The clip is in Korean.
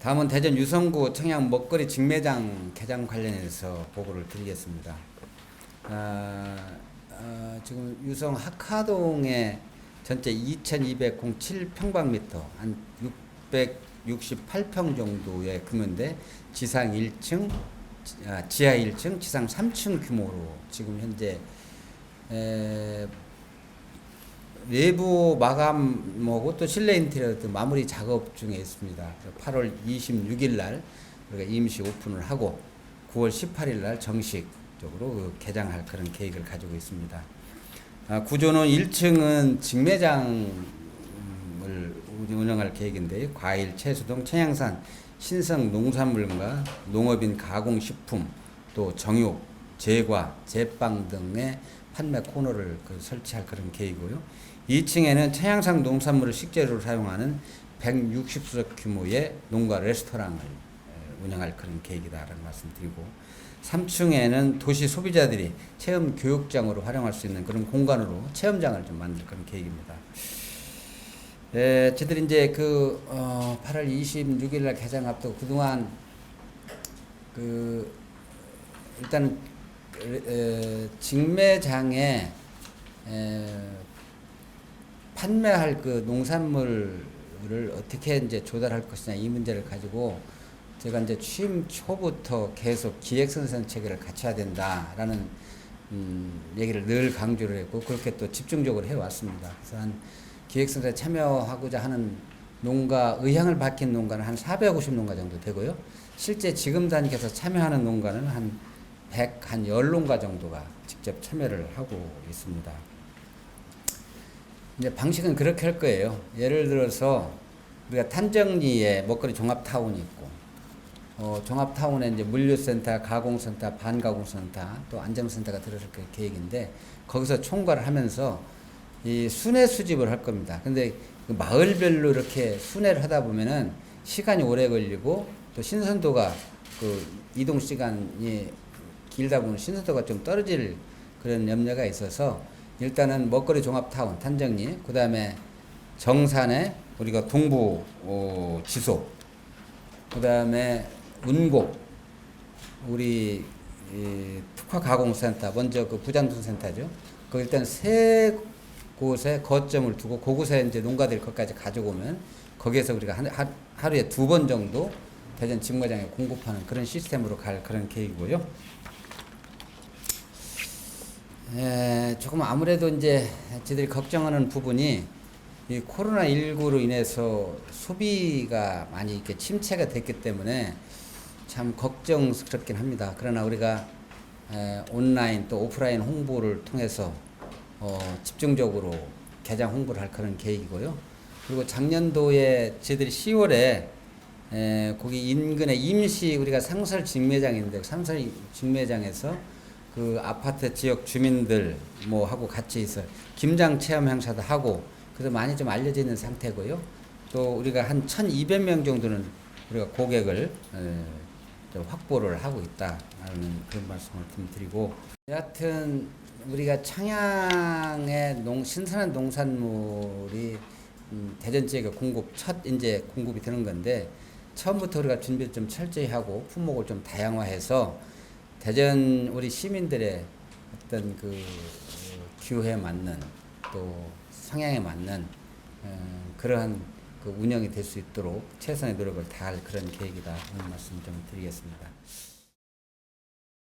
다음은 대전 유성구 청양 먹거리 직매장 개장 관련해서 보고를 드리겠습니다. 아, 아, 지금 유성 학하동에 전체 2,207평방미터 한 668평 정도의 규모인데 지상 1층, 아, 지하 1층, 지상 3층 규모로 지금 현재 에, 내부 마감하고 또 실내 인테리어 마무리 작업 중에 있습니다. 8월 26일 날 우리가 임시 오픈을 하고 9월 18일 날 정식적으로 그 개장할 그런 계획을 가지고 있습니다. 아, 구조는 1층은 직매장을 운영할 계획인데 과일, 등 청양산 신성 농산물과 농업인 가공식품 또 정육, 제과, 제빵 등의 판매 코너를 그 설치할 그런 계획이고요. 2층에는 청양산 농산물을 식재료로 사용하는 160석 규모의 농가 레스토랑을 에, 운영할 그런 계획이다라는 말씀드리고 3층에는 도시 소비자들이 체험 교육장으로 활용할 수 있는 그런 공간으로 체험장을 좀 만들 그런 계획입니다. 에, 저희들이 이제 그 어, 8월 26일 날 개장 앞두고 그동안 그 일단 에, 직매장에 에, 판매할 그 농산물을 어떻게 이제 조달할 것이냐 이 문제를 가지고 제가 이제 취임 초부터 계속 기획선선 체계를 갖춰야 된다라는 음, 얘기를 늘 강조를 했고 그렇게 또 집중적으로 해왔습니다. 그래서 한 기획선선에 참여하고자 하는 농가 의향을 밝힌 농가는 한 450농가 정도 되고요. 실제 지금 단계에서 참여하는 농가는 한 100, 한 10농가 정도가 직접 참여를 하고 있습니다. 이제 방식은 그렇게 할 거예요. 예를 들어서 우리가 탄정리에 먹거리 종합타운이 있고, 어, 종합타운에 이제 물류센터, 가공센터, 반가공센터, 또 안정센터가 들어설 그 계획인데, 거기서 총괄을 하면서 이 순회 수집을 할 겁니다. 근데 그 마을별로 이렇게 순회를 하다 보면은 시간이 오래 걸리고 또 신선도가 그 이동 시간이 길다 보면 신선도가 좀 떨어질 그런 염려가 있어서 일단은 먹거리 종합타운 탄정리 그 다음에 정산에 우리가 동부 어, 지소 그 다음에 운곡 우리 이 특화 가공센터 먼저 그 부장통센터죠. 그 일단 세 곳에 거점을 두고 그곳에 이제 농가들이 거기까지 가져오면 거기에서 우리가 한, 하, 하루에 두 번 정도 대전 직무장에 공급하는 그런 시스템으로 갈 그런 계획이고요. 에, 조금 아무래도 이제 저희들이 걱정하는 부분이 이 코로나 19로 인해서 소비가 많이 이렇게 침체가 됐기 때문에 참 걱정스럽긴 합니다. 그러나 우리가 에, 온라인 또 오프라인 홍보를 통해서 어, 집중적으로 개장 홍보를 할 그런 계획이고요. 그리고 작년도에 저희들이 10월에 에, 거기 인근에 임시 우리가 상설 직매장인데 상설 직매장에서 그 아파트 지역 주민들 뭐 하고 같이 있어 김장 체험 행사도 하고 그래서 많이 좀 알려져 있는 상태고요. 또 우리가 한 1,200명 정도는 우리가 고객을 에, 좀 확보를 하고 있다라는 그런 말씀을 좀 드리고 여하튼 우리가 청양의 농 신선한 농산물이 음, 대전 지역에 공급 첫 이제 공급이 되는 건데 처음부터 우리가 준비를 좀 철저히 하고 품목을 좀 다양화해서 대전 우리 시민들의 어떤 그 어, 기후에 맞는 또 성향에 맞는 어, 그러한 그 운영이 될 수 있도록 최선의 노력을 다할 그런 계획이다 하는 말씀 좀 드리겠습니다.